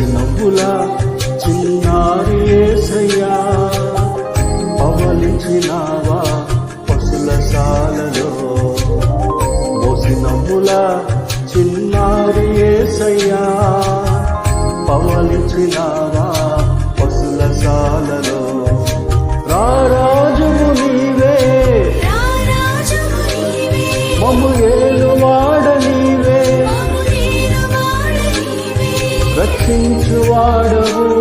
మోసి నవ్వుల చిన్నారి ఏసయ్యా. పవలించినావా పశుల సాలలో? మోసి నవ్వుల చిన్నారి ఏసయ్యా. పవలించినావా పశుల సాలలో? రక్షించువాడవు.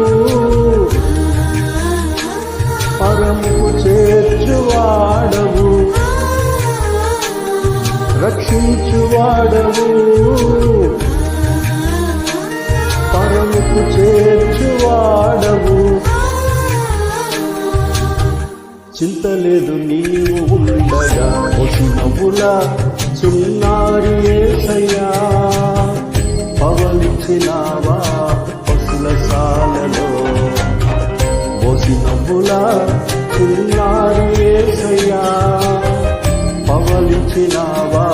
పరముకు చేర్చువాడవు. రక్షించువాడవు. పరముకు చేర్చువాడవు. చింతలేదు నీవు ఉండగా ఒసి నవ్వులా ఏసయ్యా. పవలించినావా ఓసి నవ్వులా చిన్నారి ఏసయ్యా పవలించినావా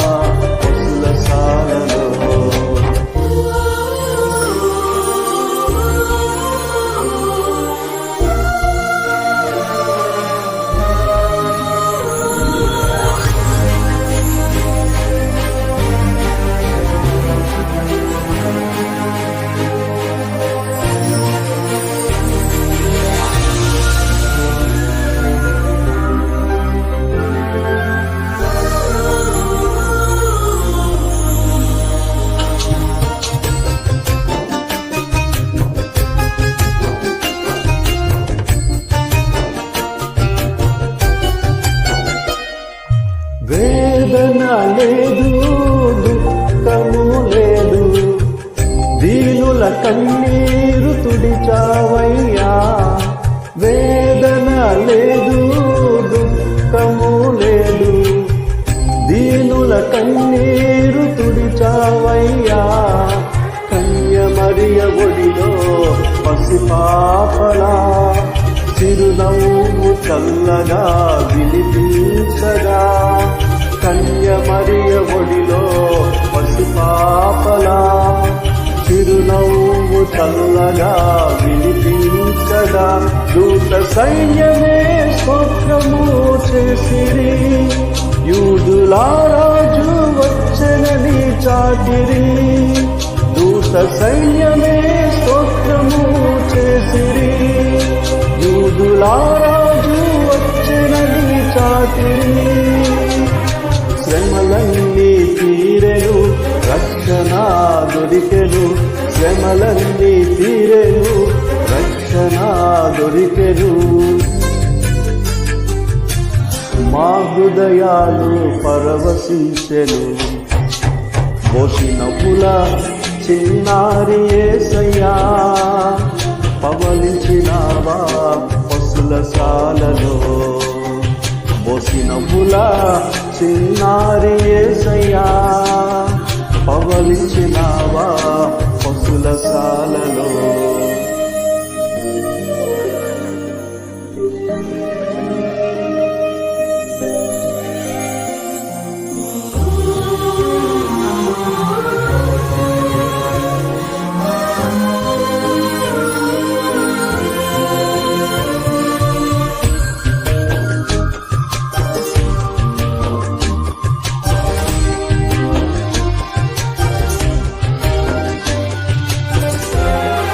వేదన లేదు దుఃఖము లేదు. దీనుల కన్నీరు తుడిచావయ్యా. వేదన లేదు దుఃఖము లేదు. దీనుల కన్నీరు తుడిచావయ్యా. కన్య మరియ ఒడిలో పసిపాపలా చిరునవ్వు చల్లగా వినిపించగా కన్య మరియ ఒడిలో పశుపాపలా. చిరునవ్వు చల్లగా వినిపించగా దూత సైన్యమే స్తోత్రము చేసిరి. యూదులారాజు వచ్చనని చాటిరి. దూత సైన్యమే స్తోత్రము చేసిరి. యూదులారా శ్రమలన్నీ తీరెను రక్షణ దొరికెను శ్రమలన్నీ తీరెను రక్షణ దొరికెను మా హృదయాలు పరవశించెను. పోషినపుల చిన్నారి ఏసయ్యా. పవలించినావా పశుల సాలలో చిన్నారి ఏసయ్యా? పవలించినావా పశుల సాలలో